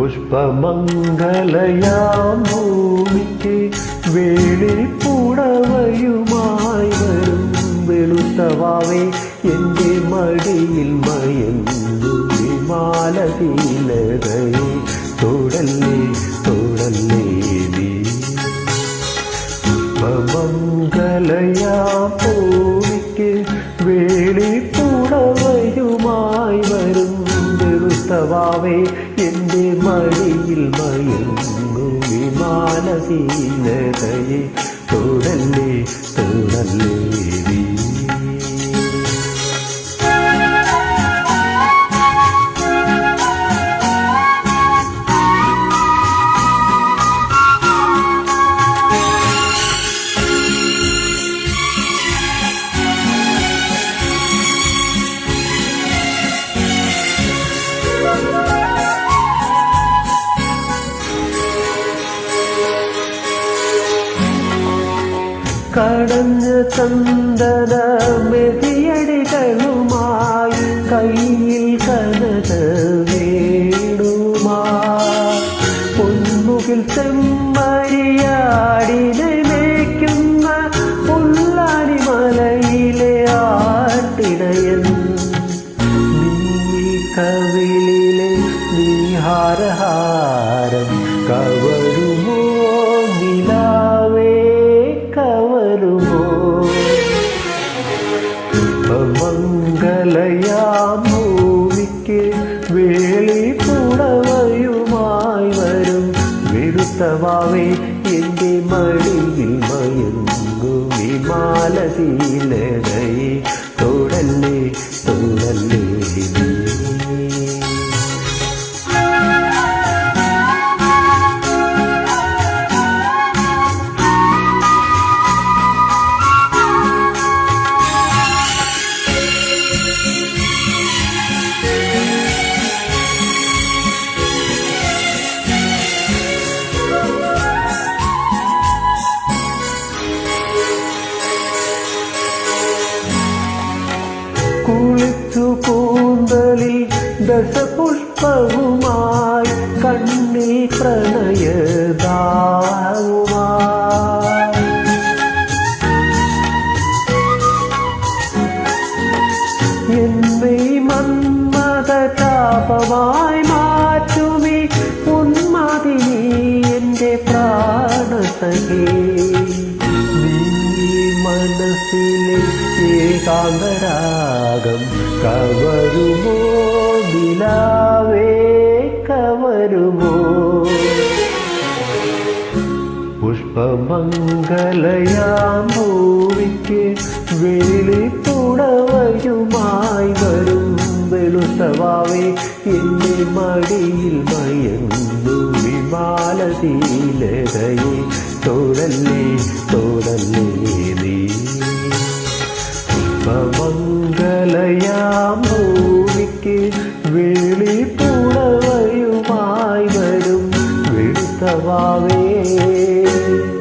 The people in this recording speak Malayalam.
പുഷ്പമംഗലയാം വേളി പുടവയുമായി വരും വെളുത്തവാവേ എന്റെ മടിയിൽ മയങ്ങു വിമാലതീലതയെ തൊടല്ലേ തൊടല്ലേ നീ. മംഗലയാ വെറുത്തവാവേ എന്റെ മടിയിൽ മയങ്ങും വിമാനഹീനതയെ. തൊടല്ലേ കടഞ്ഞ ചന്ദന മെതിയടികളുമായി കയ്യിൽ കനക വേണുമായി പൊന്മുകിൽ ചെമ്മരിയാടിനെ മേയ്ക്കുന്ന പുല്ലാനി മലയിലെ ആട്ടിടയൻ. നീ കവിളിലെ നീഹാരഹാരം കവരുമോ വെളുത്തവാവേ എന്റെ മടിയിൽ മയങ്ങു വിമാലതീലതയെ ദശപുഷ്പവുമായി കണ്ണിൽ പ്രണയദാവുമായി എന്നെ മന്മത താപമായി മാറ്റുമി ഉന്മതിനി എൻ്റെ പ്രാണസഖേ നീ മനസ്സിലെ ഏകാന്തരാഗം കവരുമോ നിലാവേ കവരുമോ? പുഷ്പമംഗലയാമ്പൂവിക്ക് ഭൂമിക്ക് വേളിപ്പുടവയുമായി വരും. വെളുത്തവാവേ എന്നെ മടിയിൽ മയങ്ങു വിമാലതീലതയെ തോടല്ലേ തോടല്ലേ നീ? പുഷ്പമംഗല വാവേ